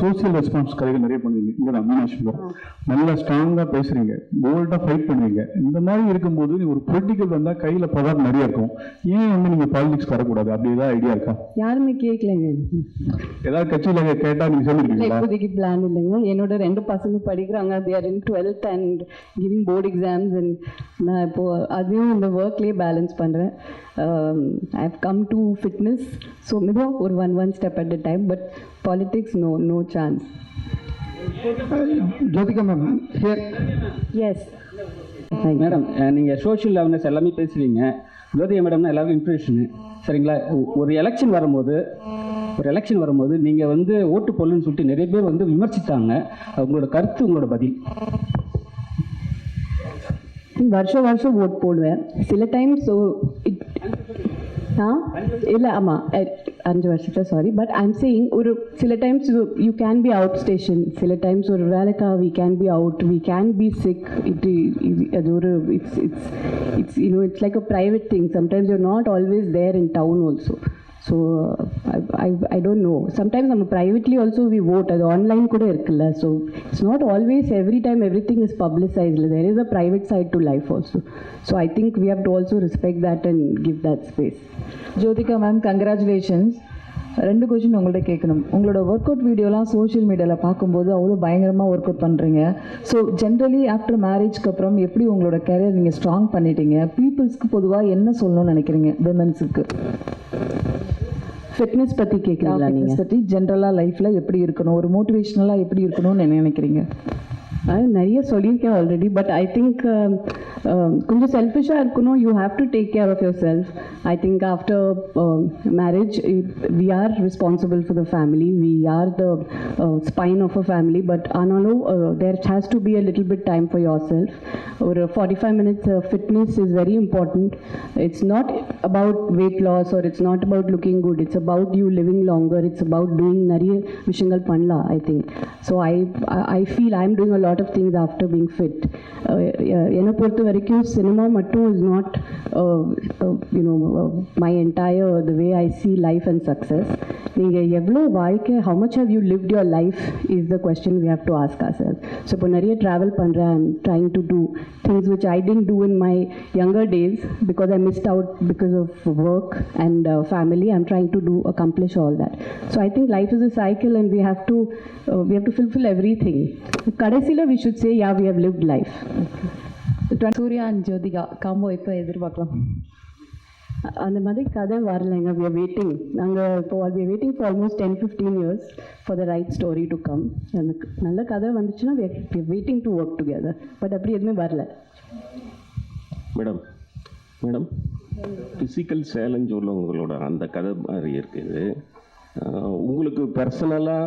Social response கதைகள் நிறைய பண்ணுவீங்க. இங்கே தான் நல்லா ஸ்ட்ராங்காக பேசுறீங்க. போல்டாக ஃபைட் பண்ணுவீங்க. இந்த மாதிரி இருக்கும்போது நீ ஒரு பொலிட்டிக்கல் வந்தால் கையில் பவர் நிறைய இருக்கும். ஏன் வந்து நீங்கள் பாலிடிக்ஸ் வரக்கூடாது? அப்படி ஏதாவது ஐடியா இருக்கா? யாருமே கேட்கலங்க. ஏதாவது கட்சியில் கேட்டால் நீங்கள் சொல்லிருக்கீங்களா? இப்போதைக்கு பிளான் இல்லைங்க. என்னோட ரெண்டு பசங்க படிக்கிறாங்க. There in twelfth and giving board exams and நான் இப்போ அதையும் இந்த ஒர்க்லேயே பேலன்ஸ் பண்ணுறேன் I have come to fitness so மெதுவாக ஒரு one one step at a time but politics no no chance Jyothika ma'am yes madam நீங்கள் சோஷியல் அவேர்னஸ் எல்லாமே பேசுவீங்க. ஜோதிகா மேடம்னா எல்லாருக்கும் இன்ஃபர்மேஷனு சரிங்களா? ஒரு எலெக்ஷன் வரும்போது ஒரு எலெக்ஷன் வரும்போது நீங்கள் வந்து ஓட்டு போடலன்னு சொல்லிட்டு நிறைய பேர் வந்து விமர்சித்தாங்க உங்களோட கருத்து உங்களோட பதில். வருஷம் வருஷம் ஓட் போடுவேன். சில டைம் ஸோ இட் ஆ இல்லை ஆமாம் அஞ்சு வருஷத்தில் சாரி பட் ஐம் சேயிங் ஒரு சில times you can be out station சில டைம்ஸ் ஒரு வேலைக்கா we can be out we can be sick it அது ஒரு it's it's it's you know it's like a private thing sometimes you're not always there in town also so I I don't know sometimes நம்ம privately also we vote அது online கூட இருக்குல்ல. So it's not always every time everything is பப்ளிசைஸ்ல there is a private side to life also so I think we have to also respect that and give that space Jyothika ma'am congratulations ரெண்டு question உங்கள்கிட்ட கேட்கணும். உங்களோட work out வீடியோலாம் social மீடியாவில் பார்க்கும்போது அவ்வளோ பயங்கரமாக work out பண்ணுறீங்க ஸோ ஜென்ரலி ஆஃப்டர் மேரேஜ்க்கு அப்புறம் எப்படி உங்களோட கரியர் நீங்கள் ஸ்ட்ராங் பண்ணிட்டீங்க? பீப்புள்ஸ்க்கு பொதுவாக என்ன சொல்லணும்னு நினைக்கிறீங்க? விமன்ஸுக்கு ஃபிட்னஸ் பற்றி கேட்குறீங்களா நீங்கள் பற்றி ஜென்ரலாக லைஃப்பில் எப்படி இருக்கணும்? ஒரு மோட்டிவேஷ்னலாக எப்படி இருக்கணும்னு என்ன நினைக்கிறீங்க? நிறைய சொல்லியிருக்கேன் ஆல்ரெடி பட் ஐ திங்க் கொஞ்சம் செல்ஃபிஷாக இருக்கணும் you have to take care of yourself I think after marriage we are responsible for the family we are the spine of a family but ஆனாலும் there has to be a little bit time for yourself ஒரு forty five minutes fitness is very important it's not about weight loss or it's not about looking good it's about you living longer it's about doing நிறைய விஷயங்கள் பண்ணலாம் I think so I I feel I am doing a lot of things after being fit என்னை பொறுத்த வரைக்கும் cinema மட்டும் is not you know my entire the way I see life and success நீங்கள் எவ்வளோ வாழ்க்கை how much how you lived your life is the question we have to ask ourselves so இப்போ நிறைய travel பண்ணுறேன் I'm trying to do things which I didn't do in my younger days because I missed out because of work and uh, family. I'm trying to do accomplish all that. So I think life is a cycle, and we have to uh, we have to fulfill everything. Kadasila, we should say, yeah, we have lived life. Suriya and Jyothika combo இப்போ எதிர்பார்க்கலாம். அந்த மாதிரி கதை வரலைங்க. We are waiting நாங்கள் இப்போ we are waiting for almost ten fifteen years for the right story to come எனக்கு நல்ல கதை வந்துச்சுன்னா we are waiting to work together but அப்படி எதுவுமே வரல. மேடம் மேடம் ஃபிசிக்கல் சேலஞ்ச் உள்ளவங்களோட அந்த கதை மாதிரி இருக்குது. உங்களுக்கு பர்சனலாக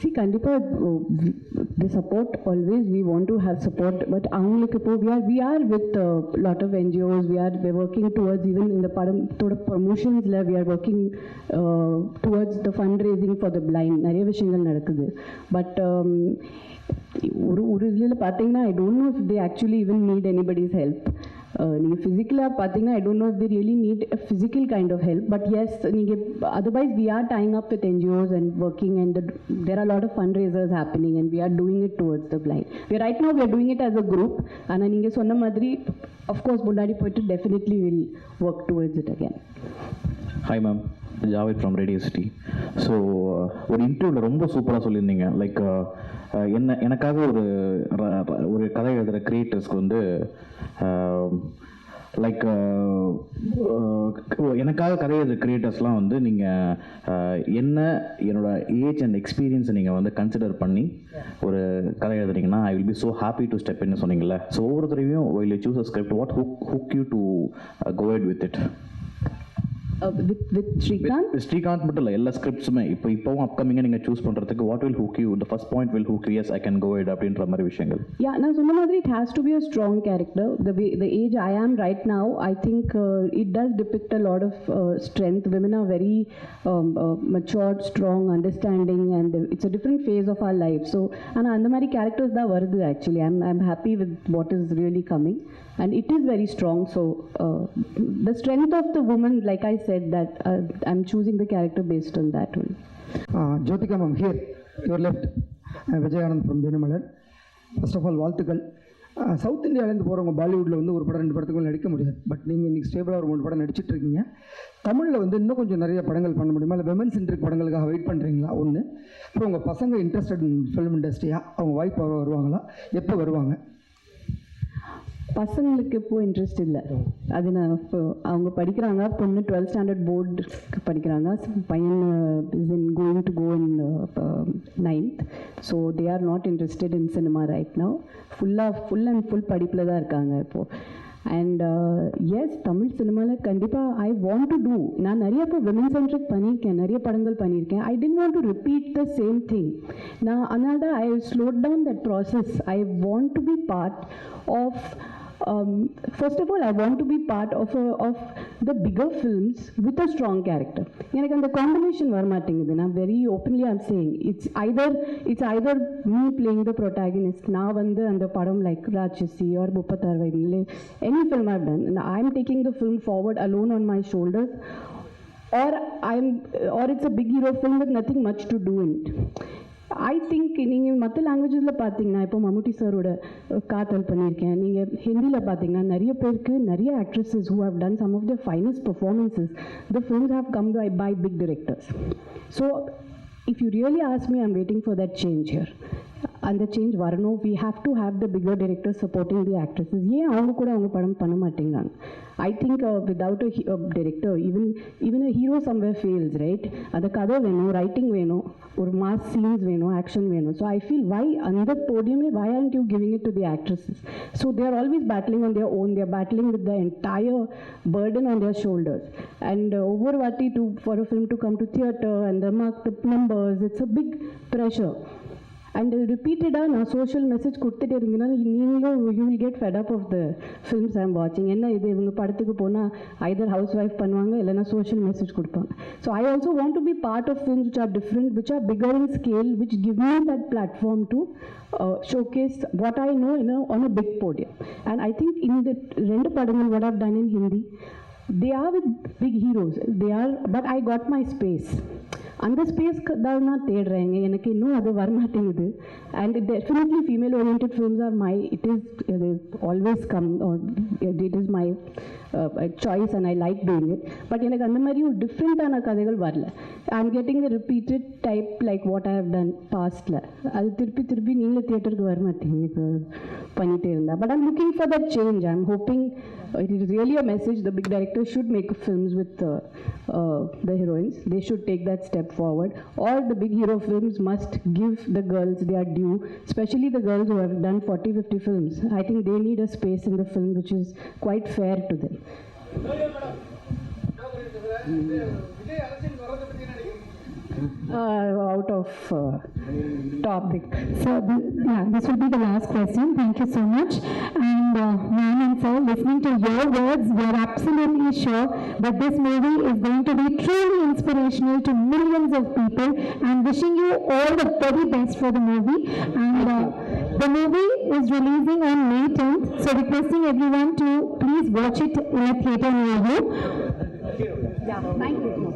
See, Kandipa, the support always we want to have support, but we are we are with a lot of NGOs. We are we're working towards even in the of promotions level. We are working uh, towards the fundraising for the blind. But um, ஒரு ஒரு இதில் பார்த்தீங்கன்னா I don't know if they actually even need anybody's help நீங்கள் ஃபிசிக்கலாக பார்த்தீங்கன்னா I don't know if they really need physical kind of help but yes நீங்கள் otherwise we are tying up with NGOs and working and there are lot of fund raisers happening and we are doing it towards the blind we right no we are doing it as a group ஆனால் நீங்கள் சொன்ன மாதிரி of course முன்னாடி போயிட்டு definitely will work towards it again hi ma'am Javed from radio city so ஒரு இன்டர்வியூவில் ரொம்ப சூப்பராக சொல்லியிருந்தீங்க. லைக் uh, uh, என்ன எனக்காக ஒரு ஒரு கதை எழுதுகிற கிரியேட்டர்ஸ்க்கு வந்து um, லைக் uh, எனக்காக கதை எழுதுகிற கிரியேட்டர்ஸ்லாம் வந்து நீங்கள் என்ன என்னோட ஏஜ் அண்ட் எக்ஸ்பீரியன்ஸை நீங்கள் வந்து கன்சிடர் பண்ணி ஒரு கதை எழுதுறீங்கன்னா I will be so happy to step என்ன சொன்னீங்கல்ல. ஸோ ஒவ்வொருத்தரையும் will you choose a script what hook hook you to go with it it Uh, with, with Srikanth? Srikanth மட்டும் இல்லை எல்லா ஸ்கிரிப்ட்ஸுமே இப்போ இப்போவும் அப்கமிங்காக நீங்கள் சூஸ் பண்ணுறதுக்கு what will hook you the first point will hook us I can go it அப்படின்ற மாதிரி விஷயங்கள் Yeah, நான் சொன்ன மாதிரி it has to be a strong character. The way, the age I am right now, I think uh, it does depict a lot of uh, strength. Women are very um, uh, matured, strong, understanding, and it's a different phase of our life. So, and அந்த மாதிரி characters தான் வருது actually. I'm, I'm happy with what is really coming. And it is very strong. So, uh, the strength of the woman, like I said, that uh, I'm choosing the character based on that one. Uh, Jyotika ma'am, here, your left. Uh, Vijayanand from Dinamalar. First of all வாழ்த்துக்கள். Uh, south இந்தியாவிலேருந்து போகிறவங்க பாலிவுட்டில் வந்து ஒரு படம் ரெண்டு படத்துக்கு நடிக்க முடியாது. பட் நீங்கள் இன்றைக்கி ஸ்டேபிளாக ஒரு மூணு படம் நடிச்சிட்டு இருக்கீங்க. தமிழில் வந்து இன்னும் கொஞ்சம் நிறைய படங்கள் பண்ண முடியுமா? இல்லை விமன் சென்ட்ரிக் படங்களுக்காக வெயிட் பண்ணுறீங்களா ஒன்று அப்புறம் உங்கள் பசங்க இன்ட்ரெஸ்டட் இன் ஃபிலிம் இண்டஸ்ட்ரியா அவங்க வாய்ப்பு வருவாங்களா? எப்போ வருவாங்க? பசங்களுக்கு இப்போது இன்ட்ரெஸ்ட் இல்லை. அது நான் இப்போ அவங்க படிக்கிறாங்க. பொண்ணு டுவெல்த் ஸ்டாண்டர்ட் போர்டு படிக்கிறாங்க. பையன் is in going to go in ninth so they are not interested in cinema right now ஃபுல்லாக ஃபுல் அண்ட் ஃபுல் படிப்பில் தான் இருக்காங்க இப்போது அண்ட் எஸ் தமிழ் சினிமாவில் கண்டிப்பாக ஐ வாண்ட் டு டூ நான் நிறைய இப்போ விமன் சென்ட்ரிக் பண்ணியிருக்கேன். நிறைய படங்கள் பண்ணியிருக்கேன். I tend want to repeat the same thing நான் அதனால தான் I slowed down that process I want to be part of um, first of all, I want to be part of a, of the bigger films with a strong character. எனக்கு அந்த combination வர மாட்டேங்குது நான் very openly I'm saying it's either it's either me playing the protagonist நான் வந்து அந்த படம் like Raatchasi or முப்பத்தாறு வயதில் any film or done I am taking the film forward alone on my shoulders or I'm or it's a big hero film with nothing much to do in it. I think நீங்கள் மற்ற லாங்குவேஜஸில் பார்த்தீங்கன்னா இப்போ மம்முட்டி சாரோட காத்தல் பண்ணியிருக்கேன் நீங்கள் ஹிந்தியில் பார்த்தீங்கன்னா நிறைய பேருக்கு நிறைய actresses who have done some of the finest performances the films have come by by big directors so if you really ask me I'm waiting for that change here அந்த சேஞ்ச் வரணும் we have to have the bigger director supporting the actresses ஏன் அவங்க கூட அவங்க படம் பண்ண மாட்டேங்கிறாங்க I think without a director even even a hero somewhere fails right அந்த கதை வேணும் ரைட்டிங் வேணும் ஒரு மாஸ் சீன்ஸ் வேணும் ஆக்ஷன் வேணும் ஸோ ஐ ஃபீல் வை அந்த போடியமே why and you giving it to the actresses so they are always battling on their own there battling with the entire burden on their shoulders. And uh, over Vati to for a film to come to theatre and the mark the numbers, it's a big pressure. And ரிப்பீட்டடாக நான் social message கொடுத்துட்டே இருந்தீங்கன்னா நீங்களும் you will get fed up of the films I'm வாட்சிங் என்ன இது இவங்க படத்துக்கு போனால் ஐதர் ஹவுஸ் ஒய்ஃப் பண்ணுவாங்க இல்லைனா சோஷியல் மெசேஜ் கொடுப்பாங்க so I also want to be part of films which are different which are bigger in scale which give me that platform to showcase what I know in on a big podium and I think இந்த ரெண்டு படங்கள் what have done in Hindi they are with big heroes they are but i got my space அந்த ஸ்பேஸ்க்கு தான் நான் தேடுறேங்க. எனக்கு இன்னும் அது வரமாட்டேங்குது. And definitely female orient films are my it is இது always come it is my choice and I like doing it but எனக்கு அந்த மாதிரி ஒரு டிஃப்ரெண்ட்டான கதைகள் வரல. I am getting the repeated type like what I have done பாஸ்டில் அது திருப்பி திருப்பி நீங்கள் தியேட்டருக்கு வர மாட்டீங்க இப்போ பண்ணிகிட்டே இருந்தா. But I'm looking for that change I am hoping it is really a message the big directors should make films with uh, uh, the heroines. They should take that step. Forward. All the big hero films must give the girls their due especially the girls who have done 40 50 films. I think they need a space in the film which is quite fair to them. Uh, out of uh, topic So, th- yeah, this will be the last question. Thank you so much. And, uh, ma'am and sir, listening to your words, we are absolutely sure that this movie is going to be truly inspirational to millions of people and wishing you all the very best for the movie. And uh, the movie is releasing on May 10th, so requesting everyone to please watch it in a theater near you. Thank you. yeah thank you